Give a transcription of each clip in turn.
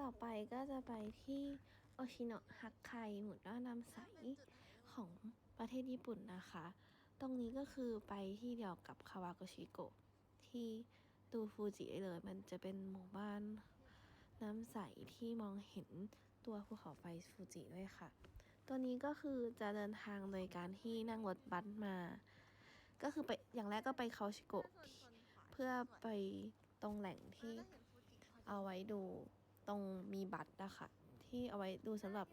ต่อไปก็จะไปที่โอชิโนะฮักไคหมู่บ้านน้ำใสของประเทศญี่ปุ่นนะคะ ตรงนี้ก็คือไปที่เดียวกับคาวาโกชิโกะที่ดูฟูจิได้เลย มันจะเป็นหมู่บ้านน้ำใสที่มองเห็นตัวภูเขาไฟฟูจิด้วยค่ะ ตัวนี้ก็คือจะเดินทางโดยการที่นั่งรถบัสมา ก็คือไปอย่างแรกก็ไปคาวชิโกะเพื่อไปตรงแหล่งที่เอาไว้ดู ตรงมีบัตรอะคะที่เอาไว้ดูสำหรับ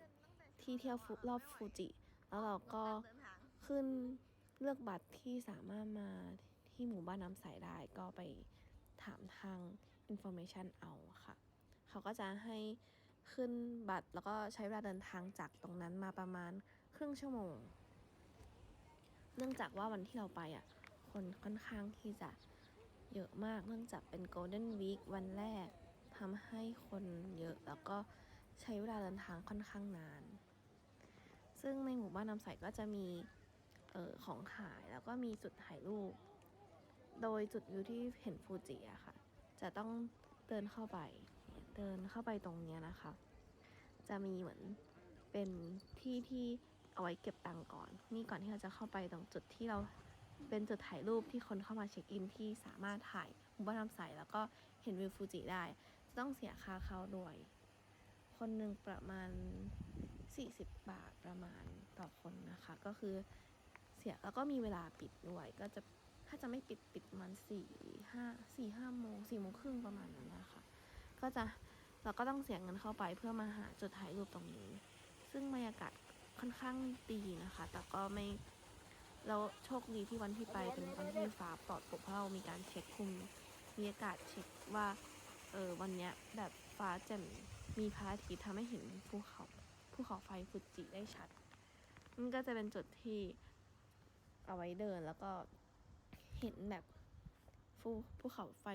ที่เที่ยวรอบฟูจิ แล้วเราก็ขึ้นเลือกบัตรที่สามารถมาที่หมู่บ้านน้ำใสได้ก็ไปถามทาง information เอาค่ะ เขาก็จะให้ขึ้นบัตรแล้วก็ใช้เวลาเดินทางจากตรงนั้นมาประมาณครึ่งชั่วโมง เนื่องจากว่าวันที่เราไปอะ คนค่อนข้างที่จะเยอะมาก เนื่องจากเป็น Golden Week วันแรก ทำให้คนเยอะแล้วก็ใช้เวลาเดินทางค่อนข้างนาน ซึ่งในหมู่บ้านน้ำใสก็จะมีออของขายแล้วก็มีจุดถ่ายรูป โดยจุดวิวที่เห็นฟูจิอะค่ะ จะต้องเดินเข้าไป เดินเข้าไปตรงเนี้ยนะคะ จะมีเหมือนเป็นที่ที่เอาไว้เก็บตังค์ก่อน นี่ก่อนที่เราจะเข้าไปตรงจุดที่เราเป็นจุดถ่ายรูปที่คนเข้ามาเช็คอินที่สามารถถ่ายหมู่บ้านน้ำใสแล้วก็เห็นวิวฟูจิได้ ต้องเสียค่าเข้าด้วย คนหนึ่งประมาณ 40 บาทประมาณต่อคนนะคะ ก็คือเสียแล้วก็มีเวลาปิดด้วย ก็จะถ้าจะไม่ปิดปิดประมาณสี่ห้าสี่ห้าโมงสี่โมงครึ่งประมาณนั้นนะคะก็จะเราก็ต้องเสียเงินเข้าไปเพื่อมาหาจุดถ่ายรูปตรงนี้ ซึ่งบรรยากาศค่อนข้างดีนะคะ แต่ก็ไม่เราโชคดีที่วันที่ไปเป็นวันที่ฟ้าปลอดโปร่งเพราะเรามีการเช็คคุมมีอากาศเช็คว่า เออวันเนี้ยแบบฟ้าแจ่มมีพระอาทิตย์ทำให้เห็นภูเขาภูเขาไฟฟูจิได้ชัด มันก็จะเป็นจุดที่เอาไว้เดินแล้วก็เห็นแบบภูภูเขาไฟ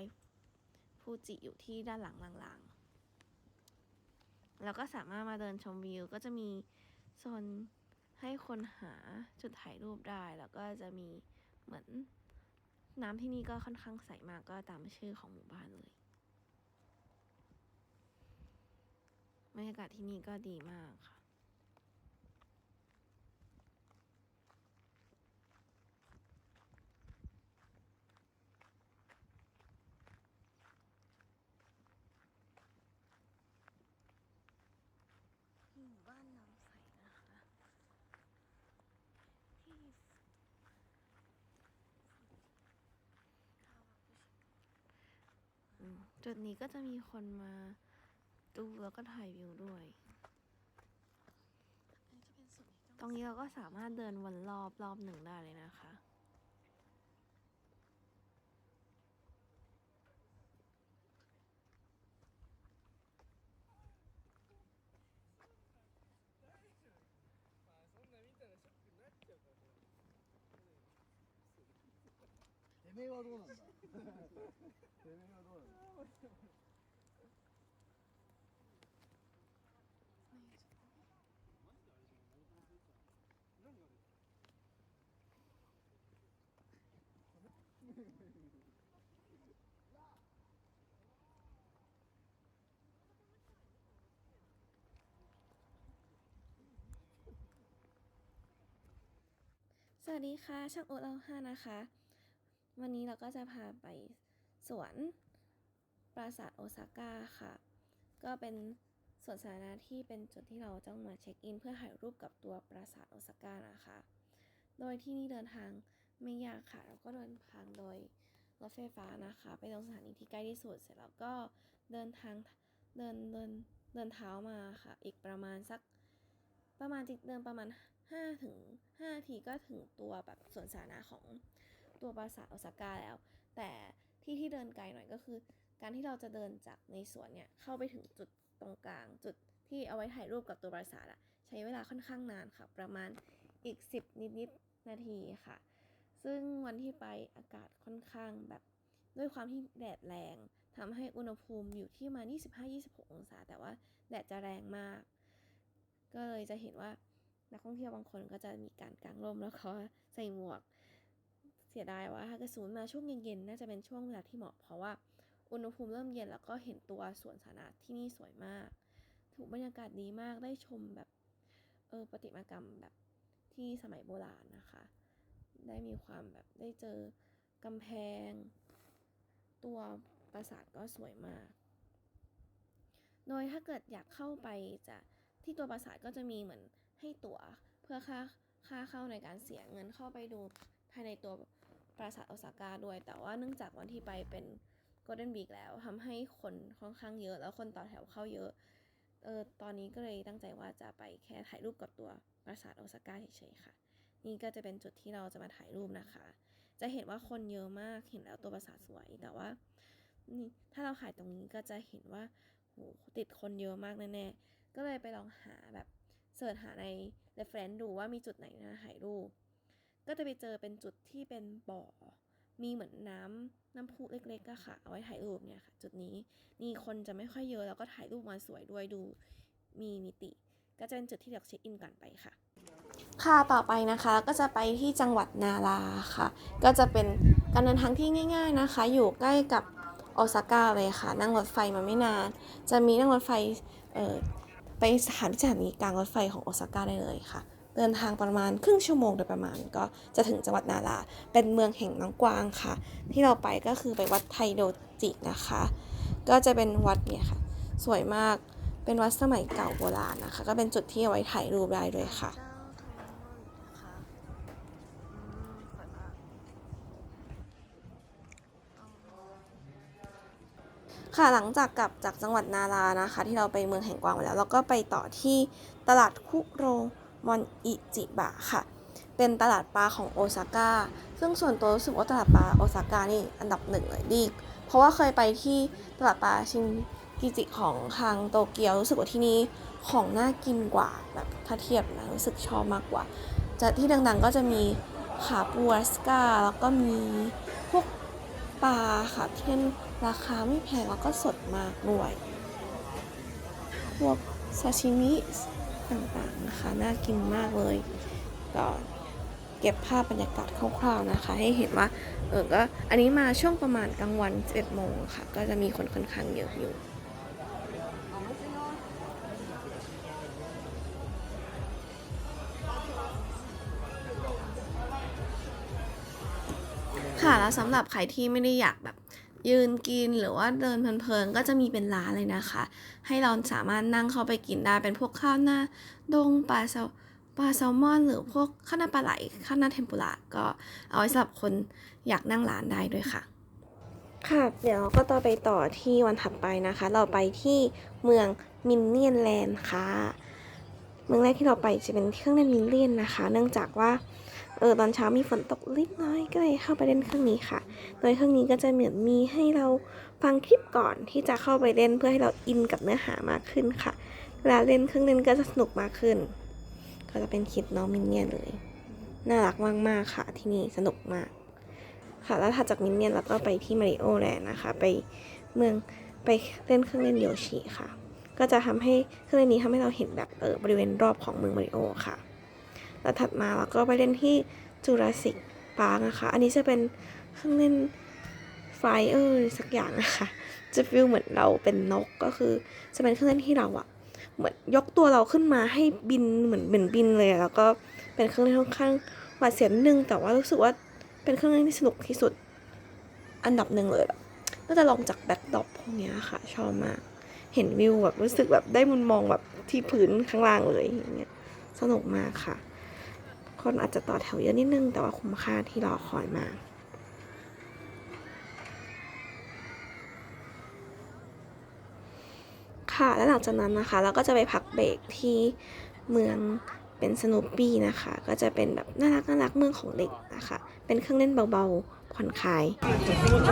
ฟูจิอยู่ที่ด้านหลังลางๆแล้วก็สามารถมาเดินชมวิว ก็จะมีโซนให้คนหาจุดถ่ายรูปได้ แล้วก็จะมีเหมือนน้ำที่นี่ก็ค่อนข้างใสมากก็ตามชื่อของหมู่บ้านเลย บรรยากาศที่นี่ก็ดีมากค่ะ หมู่บ้านน้ำใสนะคะ ที่อืมจุดนี้ก็จะมีคนมา ดูแล้วก็ถ่ายวิวด้วย อันนี้จะเป็นส่วนที่ต้อง ตรงนี้เราก็สามารถเดินวนรอบรอบหนึ่งได้เลยนะคะ まあそんな見たらショックになっちゃうからねてめえはどうなんだてめえはどうなんだ วัสดีค่ะ ช่างโอ๊ตเราห้านะคะ วันนี้เราก็จะพาไปสวนปราสาทโอซาก้าค่ะ ก็เป็นสวนสาธารณะที่เป็นจุดที่เราต้องมาเช็คอิน เพื่อถ่ายรูปกับตัวปราสาทโอซาก้านะคะ โดยที่นี่เดินทางไม่ยากค่ะ เราก็เดินทางโดยรถไฟฟ้านะคะ ไปตรงสถานีที่ใกล้ที่สุดเสร็จแล้วก็เดินทางเดินเดินเดินเท้ามาค่ะ อีกประมาณสักประมาณจิตเดินประมาณ 5ถึง5นาทีก็ถึงตัวแบบสวนสาธารณะของตัวปราสาทโอซาก้าแล้ว แต่ที่ที่เดินไกลหน่อยก็คือ การที่เราจะเดินจากในสวนเนี่ยเข้าไปถึงจุดตรงกลาง จุดที่เอาไว้ถ่ายรูปกับตัวปราสาทอะใช้เวลาค่อนข้างนานค่ะ ประมาณอีก 10 นิดๆนาทีค่ะ ซึ่งวันที่ไปอากาศค่อนข้างแบบด้วยความที่แดดแรงทำให้อุณหภูมิอยู่ที่ประมาณ25-26 องศา แต่ว่าแดดจะแรงมาก ก็เลยจะเห็นว่า นักท่องเที่ยวบางคนก็จะมีการกางร่มแล้วก็ใส่หมวก เสียดายว่าถ้ากระสูนมาช่วงเย็นๆน่าจะเป็นช่วงเวลาที่เหมาะเพราะว่าอุณหภูมิเริ่มเย็นแล้วก็เห็นตัวสวนสาธารณะที่นี่สวยมาก ถูกบรรยากาศดีมากได้ชมแบบเออประติมากรรมแบบที่สมัยโบราณนะคะ ได้มีความแบบได้เจอกำแพง ตัวปราสาทก็สวยมาก โดยถ้าเกิดอยากเข้าไปจะที่ตัวปราสาทก็จะมีเหมือน ให้ตั๋วเพื่อค่าค่าเข้าในการเสียเงินเข้าไปดูภายในตัวปราสาทโอซาก้าด้วย แต่ว่าเนื่องจากวันที่ไปเป็น Golden Week แล้วทำให้คนค่อนข้างเยอะ แล้วคนต่อแถวเข้าเยอะเออตอนนี้ก็เลยตั้งใจว่าจะไปแค่ถ่ายรูปกับตัวปราสาทโอซาก้าเฉยๆค่ะ นี่ก็จะเป็นจุดที่เราจะมาถ่ายรูปนะคะ จะเห็นว่าคนเยอะมากเห็นแล้วตัวปราสาทสวยแต่ว่านี่ถ้าเราถ่ายตรงนี้ก็จะเห็นว่าโหติดคนเยอะมากแน่ๆก็เลยไปลองหาแบบ เสิร์ชหาใน reference ดูว่ามีจุดไหนนะถ่ายรูป ก็จะไปเจอเป็นจุดที่เป็นบ่อ มีเหมือนน้ำน้ำพุเล็กๆอะค่ะ เอาไว้ถ่ายรูปเนี่ยค่ะ จุดนี้นี่คนจะไม่ค่อยเยอะแล้วก็ถ่ายรูปมาสวยด้วยดูมีมิติ ก็จะเป็นจุดที่เราเช็คอินก่อนไปค่ะ ค่ะต่อไปนะคะก็จะไปที่จังหวัดนาราค่ะ ก็จะเป็นการเดินทางที่ง่าย ๆนะคะ อยู่ใกล้กับโอซาก้าเลยค่ะ นั่งรถไฟมาไม่นาน จะมีนั่งรถไฟเอ่อ ไปสถานที่สถานีกลางรถไฟของโอซาก้าได้เลยค่ะ เดินทางประมาณครึ่งชั่วโมงโดยประมาณก็จะถึงจังหวัดนาราเป็นเมืองแห่งน้องกวางค่ะ ที่เราไปก็คือไปวัดไทโดจินะคะ ก็จะเป็นวัดเนี่ยค่ะ สวยมากเป็นวัดสมัยเก่าโบราณนะคะ ก็เป็นจุดที่เอาไว้ถ่ายรูปได้ด้วยค่ะ ค่ะหลังจากกลับจากจังหวัดนารานะคะ ที่เราไปเมืองแห่งกวางมาแล้ว เราก็ไปต่อที่ตลาดคุโรมอนอิจิบะค่ะ เป็นตลาดปลาของโอซาก้าซึ่งส่วนตัวรู้สึกว่าตลาดปลาโอซาก้านี่อันดับหนึ่งเลยดีเพราะว่าเคยไปที่ตลาดปลาชินกิจิของทางโตเกียวรู้สึกว่าที่นี่ของน่ากินกว่าแบบถ้าเทียบนะรู้สึกชอบมากกว่าจะที่ดังๆก็จะมีขาปูรัสกาแล้วก็มีพวก ปลาค่ะที่ราคาไม่แพงแล้วก็สดมากด้วยพวกซาชิมิต่างๆนะคะ น่ากินมากเลยก็เก็บภาพบรรยากาศคร่าวๆนะคะ ให้เห็นว่าเออก็อันนี้มาช่วงประมาณกลางวัน11โมงค่ะ ก็จะมีคนค่อนข้างเยอะอยู่ แล้วสำหรับใครที่ไม่ได้อยากแบบยืนกินหรือว่าเดินเพลินๆก็จะมีเป็นร้านเลยนะคะ ให้เราสามารถนั่งเข้าไปกินได้เป็นพวกข้าวหน้าดงปลาแซลปลาแซลมอน หรือพวกข้าวหน้าปลาไหลข้าวหน้าเทมปุระก็เอาไว้สำหรับคนอยากนั่งร้านได้ด้วยค่ะค่ะเดี๋ยวก็ต่อไปต่อที่วันถัดไปนะคะ เราไปที่เมืองมินเนียนแลนด์ค่ะ เมืองแรกที่เราไปจะเป็นเครื่องเล่นมินเนียนนะคะ เนื่องจากว่า เออตอนเช้ามีฝนตกเล็กน้อยก็เลยเข้าไปเล่นเครื่องนี้ค่ะ โดยเครื่องนี้ก็จะเหมือนมีให้เราฟังคลิปก่อนที่จะเข้าไปเล่นเพื่อให้เราอินกับเนื้อหามากขึ้นค่ะ เวลาเล่นเครื่องเล่นก็จะสนุกมากขึ้น ก็จะเป็นคลิปน้องมินเนี่ยนเลย น่ารักมากๆค่ะ ที่นี่สนุกมาก ค่ะแล้วถัดจากมินเนี่ยนเราก็ไปที่มาริโอแลนด์นะคะ ไปเมืองไปเล่นเครื่องเล่นโยชิค่ะ ก็จะทำให้เครื่องเล่นนี้ทำให้เราเห็นแบบเออบริเวณรอบของเมืองมาริโอค่ะ แล้วถัดมาเราก็ไปเล่นที่จูราสสิกปาร์กนะคะ อันนี้จะเป็นเครื่องเล่นไฟเออร์สักอย่างนะคะจะฟีลเหมือนเราเป็นนกก็คือ จะเป็นเครื่องเล่นที่เราอะเหมือนยกตัวเราขึ้นมาให้บินเหมือนเหมือนบินเลย แล้วก็เป็นเครื่องเล่นค่อนข้างหวาดเสียวนิดนึง แต่ว่ารู้สึกว่าเป็นเครื่องเล่นที่สนุกที่สุดอันดับหนึ่งเลยแบบน่าจะลองจากแบ็คดรอปพวกนี้ค่ะ ชอบมาก เห็นวิวแบบรู้สึกแบบได้มุมมองแบบที่พื้นข้างล่างเลยอย่างเงี้ยสนุกมากค่ะ คนอาจจะต่อแถวเยอะนิดนึง แต่ว่าคุ้มค่าที่รอคอยมาค่ะแล้วหลังจากนั้นนะคะ เราก็จะไปพักเบรกที่เมืองเป็นสนุปปี้นะคะ ก็จะเป็นแบบน่ารักน่ารักเมืองของเด็กนะคะ เป็นเครื่องเล่นเบาๆผ่อนคลายจากนี้เร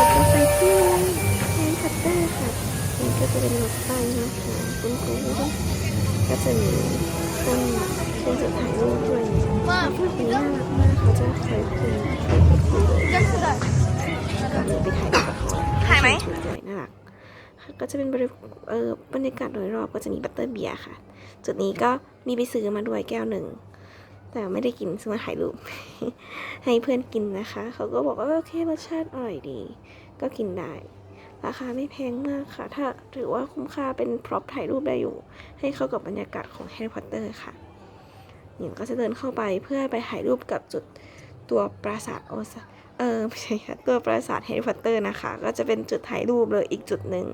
าก็ไปที่แฮร์พอตเตอร์ค่ะนี่ก็จะเป็นรถไฟนะคะคุณครูก็จะมี ต้นเป็นจุดถ่ายรูปด้วยว่าผู้หญิงน่ารักมากเขาจะคอยคุยคอยพูดคุยเลยก็มีไปถ่ายกับเขาถ่ายไหมถ่ายน่ารักก็จะเป็นบริเออบรรยากาศโดยรอบก็จะมีบัตเตอร์เบียร์ค่ะ จุดนี้ก็มีไปซื้อมาด้วยแก้วหนึ่ง แต่ไม่ได้กินซื้อมาถ่ายรูป ให้เพื่อนกินนะคะ เขาก็บอกว่าโอเครสชาติอร่อยดี ก็กินได้ ราคาไม่แพงมากค่ะ ถ้าถือว่าคุ้มค่าเป็นพร็อพถ่ายรูปได้อยู่ ให้เข้ากับบรรยากาศของแฮร์รี่พอตเตอร์ค่ะหญิงก็จะเดินเข้าไปเพื่อไปถ่ายรูปกับจุดตัวปราสาทโอซาเออไม่ใช่ค่ะตัวปราสาทแฮร์รี่พอตเตอร์นะคะ ก็จะเป็นจุดถ่ายรูปเลยอีกจุดหนึ่ง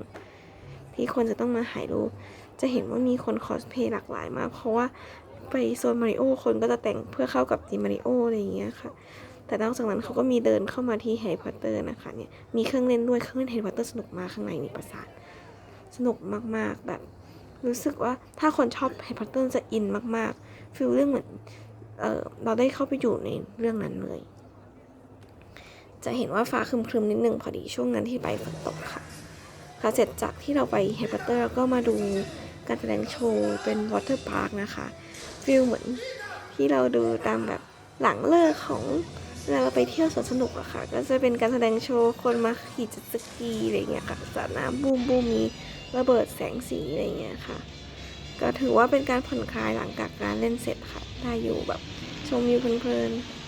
ที่คนจะต้องมาถ่ายรูป จะเห็นว่ามีคนคอสเพลย์หลากหลายมาก เพราะว่าไปโซนมาริโอคนก็จะแต่งเพื่อเข้ากับทีมมาริโออะไรอย่างเงี้ยค่ะ แต่นอกจากนั้นเขาก็มีเดินเข้ามาที่แฮร์รี่พอตเตอร์นะคะเนี่ยมีเครื่องเล่นด้วยเครื่องเล่นแฮร์รี่พอตเตอร์สนุกมากข้างในมีปราสาทสนุกมากๆแบบรู้สึกว่าถ้าคนชอบแฮร์รี่พอตเตอร์จะอินมากๆฟีลเรื่องเหมือนเออเราได้เข้าไปอยู่ในเรื่องนั้นเลย จะเห็นว่าฟ้าครึมๆนิดนึงพอดีช่วงนั้นที่ไปฝนตกค่ะค่ะเสร็จจากที่เราไปแฮร์รี่พอตเตอร์ก็มาดูการแสดงโชว์เป็นวอเตอร์พาร์คนะคะฟีลเหมือนที่เราดูตามแบบหลังเลิกของ เวลาเราไปเที่ยวสวนสนุกอะค่ะ ก็จะเป็นการแสดงโชว์คนมาขี่จ็ตสกีอะไรเงี้ยค่ะสระน้ำบูมบูมมีระเบิดแสงสีอะไรเงี้ยค่ะ ก็ถือว่าเป็นการผ่อนคลายหลังจากการเล่นเสร็จค่ะ ได้อยู่แบบชมวิวเพลินๆ